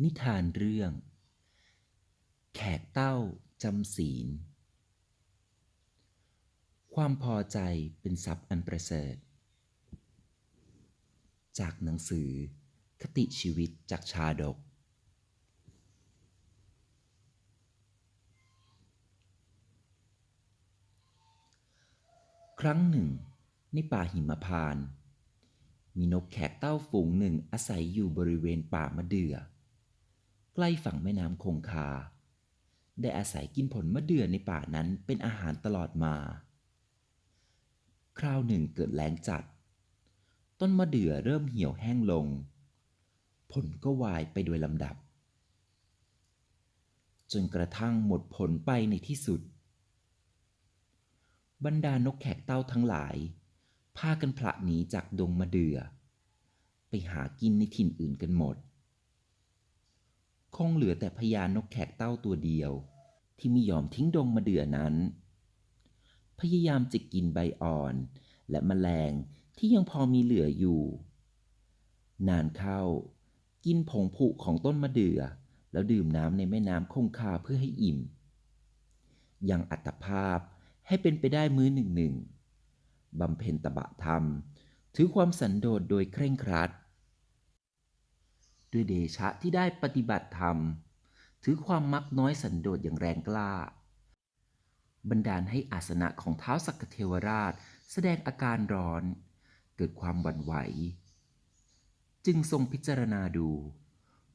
นิทานเรื่อง แขกเต้าจำศีล ความพอใจเป็นทรัพย์อันประเสริฐ จากหนังสือ คติชีวิตจากชาดก ครั้งหนึ่ง ในป่าหิมพานต์มีนกแขกเต้าฝูงหนึ่งอาศัยอยู่บริเวณป่ามะเดื่อ ใกล้ฝั่งแม่น้ำคงคา ได้อาศัยกินผลมะเดื่อในป่านั้นเป็นอาหารตลอดมา คราวหนึ่งเกิดแล้งจัด ต้นมะเดื่อเริ่มเหี่ยวแห้งลง ผลก็วายไปโดยลำดับ จนกระทั่งหมดผลไปในที่สุด บรรดานกแขกเต้าทั้งหลายพากันพละหนีจากดงมะเดือ่อไปหากินในถิ่นอื่นกันหมด คงเหลือแต่พญานกแขกเต้าตัวเดียว ที่ไม่ยอมทิ้งดงมะเดือนั้น พยายามจะกินใบอ่อน และแมลงที่ยังพอมีเหลืออยู่ นานเข้า กินผงผุของต้นมะเดื่อ แล้วดื่มน้ำในแม่น้ำคงคาเพื่อให้อิ่ม ยังอัตภาพให้เป็นไปได้มื้อหนึ่งหนึ่งบำเพ็ญตบะธรรม ถือความสันโดษโดยเคร่งครัด ด้วยเดชะที่ได้ปฏิบัติธรรม ถือความมักน้อยสันโดษอย่างแรงกล้า บันดาลให้อาสนะของเท้าสักเทวราชแสดงอาการร้อน เกิดความหวั่นไหว จึงทรงพิจารณาดู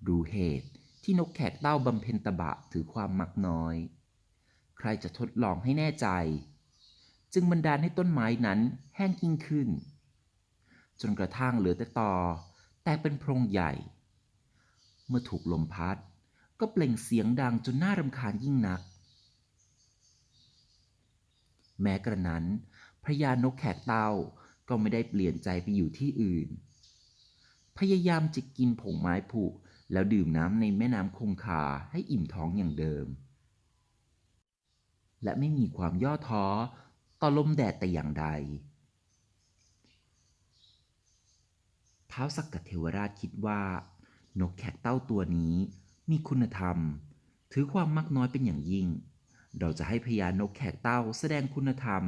ดูเหตุที่นกแขกเต้าบำเพ็ญตบะถือความมักน้อย ใครจะทดลองให้แน่ใจ จึงบันดาลให้ต้นไม้นั้นแห้งยิ่งขึ้น จนกระทั่งเหลือแต่ตอ แตกเป็นโพรงใหญ่ เมื่อถูกลมพัด ก็เปล่งเสียงดังจนน่ารำคาญยิ่งนัก แม้กระนั้นพระยานกแขกเต้าก็ไม่ได้เปลี่ยนใจไปอยู่ที่อื่น พยายามจะกินผงไม้ผุแล้วดื่มน้ำในแม่น้ำคงคาให้อิ่มท้องอย่างเดิม และไม่มีความย่อท้อต่อลมแดดแต่อย่างใดท้าวสักกเทวราชคิดว่า นกแขกเต้าตัวนี้มีคุณธรรม ถือความมักน้อยเป็นอย่างยิ่ง เราจะให้พญานกแขกเต้าแสดงคุณธรรม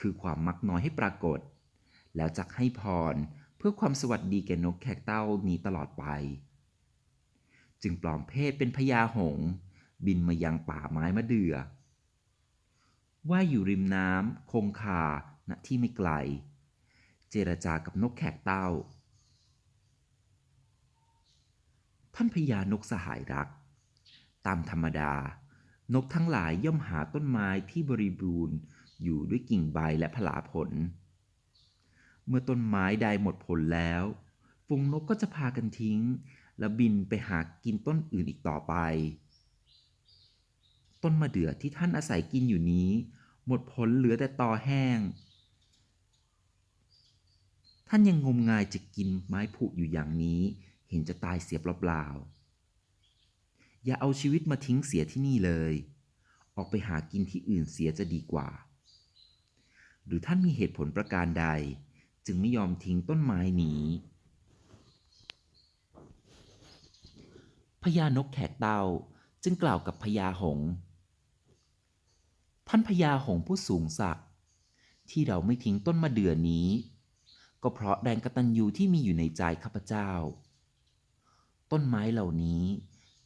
คือความมักน้อยให้ปรากฏ แล้วจักให้พรเพื่อความสวัสดีแก่นกแขกเต้านี้ตลอดไป จึงปลอมเพศเป็นพญาหง บินมายังป่าไม้มะเดือ่อว่ายอยู่ริมน้ำคงคาณที่ไม่ไกล เจรจากับนกแขกเต้า ท่านพญานกสหายรัก ตามธรรมดา นกทั้งหลายย่อมหาต้นไม้ที่บริบูรณ์อยู่ด้วยกิ่งใบและผลาผล เมื่อต้นไม้ใดหมดผลแล้ว ฝูงนกก็จะพากันทิ้ง และบินไปหากินต้นอื่นอีกต่อไป ต้นมะเดื่อที่ท่านอาศัยกินอยู่นี้ หมดผลเหลือแต่ตอแห้ง ท่านยังงมงายจะกินไม้ผุอยู่อย่างนี้ ห็นจะตายเสียเปล่าๆอย่าเอาชีวิตมาทิ้งเสียที่นี่เลย ออกไปหากินที่อื่นเสียจะดีกว่า หรือท่านมีเหตุผลประการใด จึงไม่ยอมทิ้งต้นไม้นี้พญานกแขกเตาจึงกล่าวกับพญาหง ท่านพญาหงผู้สูงศักดิ์ที่เราไม่ทิ้งต้นมะเดื่อนี้ ก็เพราะแรงกตัญญูที่มีอยู่ในใจข้าพเจ้า ต้นไม้เหล่านี้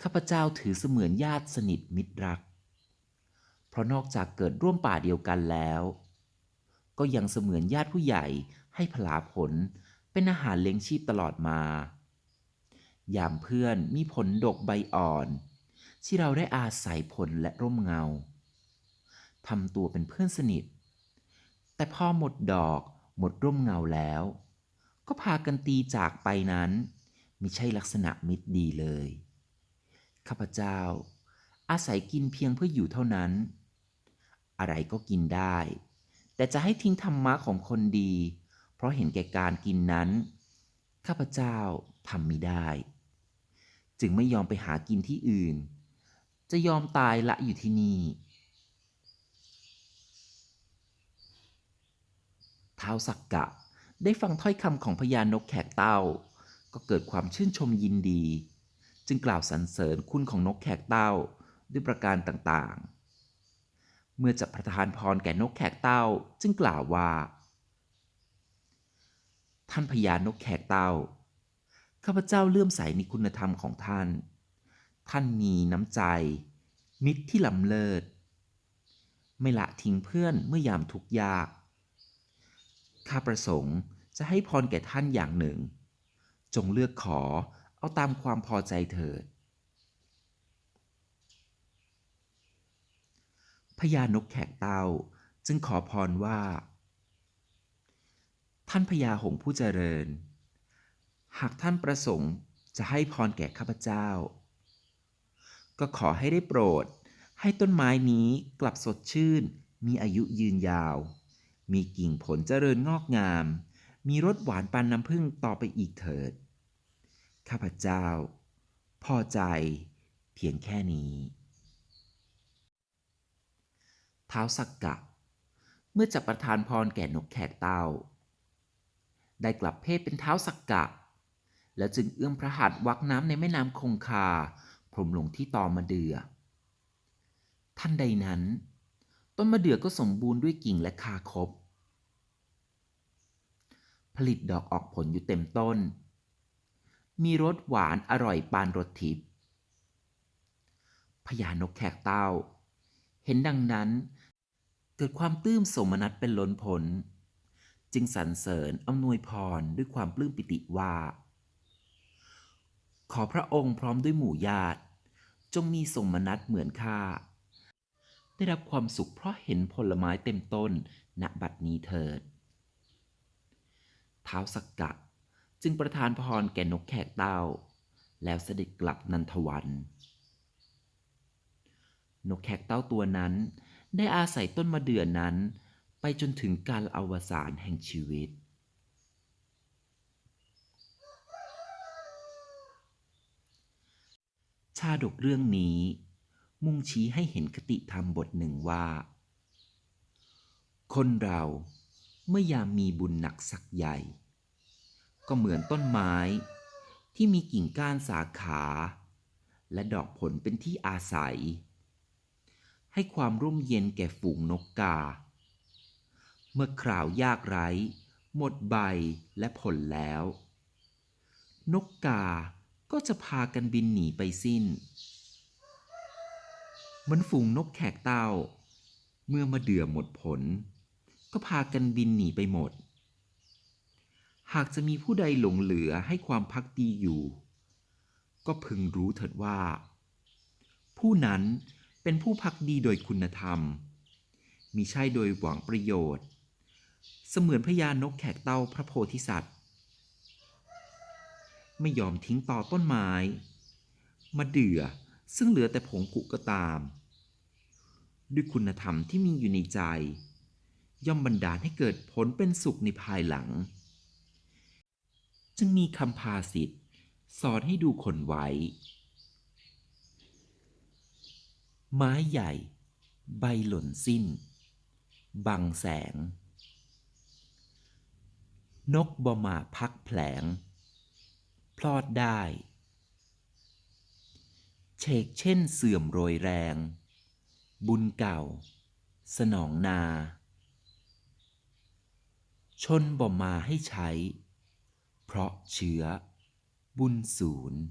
ข้าพเจ้าถือเสมือนญาติสนิทมิตรรัก เพราะนอกจากเกิดร่วมป่าเดียวกันแล้ว ก็ยังเสมือนญาติผู้ใหญ่ให้ผลาผลเป็นอาหารเลี้ยงชีพตลอดมา ยามเพื่อนมีผลดกใบอ่อน ที่เราได้อาศัยผลและร่มเงาทำตัวเป็นเพื่อนสนิท แต่พอหมดดอกหมดร่มเงาแล้ว ก็พากันตีจากไปนั้น มิใช่ลักษณะมิตรดีเลย ข้าพเจ้า อาศัยกินเพียงเพื่ออยู่เท่านั้น อะไรก็กินได้ แต่จะให้ทิ้งธรรมะของคนดี เพราะเห็นแก่การกินนั้น ข้าพเจ้าทำไม่ได้ จึงไม่ยอมไปหากินที่อื่น จะยอมตายละอยู่ที่นี่ท้าวสักกะได้ฟังถ้อยคำของพญานกแขกเต้า ก็เกิดความชื่นชมยินดี จึงกล่าวสรรเสริญคุณของนกแขกเต้าด้วยประการต่างๆ เมื่อจะประทานพรแก่นกแขกเต้าจึงกล่าวว่า ท่านพญานกแขกเต้าข้าพเจ้าเลื่อมใสในคุณธรรมของท่าน ท่านมีน้ำใจ มิตรที่ล้ำเลิศ ไม่ละทิ้งเพื่อนเมื่อยามทุกยาก ข้าประสงค์จะให้พรแก่ท่านอย่างหนึ่ง จงเลือกขอ เอาตามความพอใจเถิดพญานกแขกเต้าจึงขอพรว่า ท่านพญาหงผู้เจริญ หากท่านประสงค์จะให้พรแก่ข้าพเจ้า ก็ขอให้ได้โปรดให้ต้นไม้นี้กลับสดชื่น มีอายุยืนยาว มีกิ่งผลเจริญงอกงาม มีรสหวานปานน้ำผึ้งต่อไปอีกเถิด ข้าพเจ้า พอใจ เพียงแค่นี้ท้าวสักกะ เมื่อจะประทานพรแก่นกแขกเต้า ได้กลับเพศเป็นเท้าสักกะ แล้วจึงเอื้อมพระหัตถ์วักน้ำในแม่น้ำคงคา พรมลงที่ตอมะเดือ่อท่านใดนั้น ต้นมะเดื่อก็สมบูรณ์ด้วยกิ่งและคาคบ ลิตดอกออกผลอยู่เต็มต้น มีรสหวานอร่อยปานรสทิพย์พญานกแขกเต้า เห็นดังนั้น เกิดความปลื้มสมนัตเป็นล้นผล จึงสรรเสริญอำนวยพรด้วยความปลื้มปิติว่าขอพระองค์พร้อมด้วยหมู่ญาติ จงมีสมนัตเหมือนข้า ได้รับความสุขเพราะเห็นผลไม้เต็มต้นณบัดนี้เถิด ท้าวสักกะ จึงประทานพรแก่นกแขกเต้า แล้วเสด็จกลับนันทวัน นกแขกเต้าตัวนั้น ได้อาศัยต้นมะเดื่อนั้น ไปจนถึงการอวสานแห่งชีวิต ชาดกเรื่องนี้ มุ่งชี้ให้เห็นคติธรรมบทหนึ่งว่า คนเรา เมื่อยามมีบุญหนักสักใหญ่ ก็เหมือนต้นไม้ที่มีกิ่งก้านสาขา และดอกผลเป็นที่อาศัย ให้ความร่มเย็นแก่ฝูงนกกา เมื่อคราวยากไร้ หมดใบและผลแล้ว นกกาก็จะพากันบินหนีไปสิ้น เหมือนฝูงนกแขกเต้า เมื่อมาเดือหมดผล ก็พากันบินหนีไปหมด หากจะมีผู้ใดหลงเหลือให้ความพักดีอยู่ ก็พึงรู้เถิดว่า ผู้นั้นเป็นผู้พักดีโดยคุณธรรม มิใช่โดยหวังประโยชน์ เสมือนพญานกแขกเต้าพระโพธิสัตว์ ไม่ยอมทิ้งต่อต้นไม้ มาเดือซึ่งเหลือแต่ผงกุก็ตาม ด้วยคุณธรรมที่มีอยู่ในใจ ย่อมบันดาลให้เกิดผลเป็นสุขในภายหลัง จึงมีคำพาสิทธ์สอนให้ดูคนไว้ ไม้ใหญ่ ใบหล่นสิ้น บังแสง นกบมาพักแผลง พลอดได้เชกเช่นเสื่อมโรยแรง บุญเก่า สนองนา ชนบ่มาให้ใช้ เพราะเชื้อ บุญศูนย์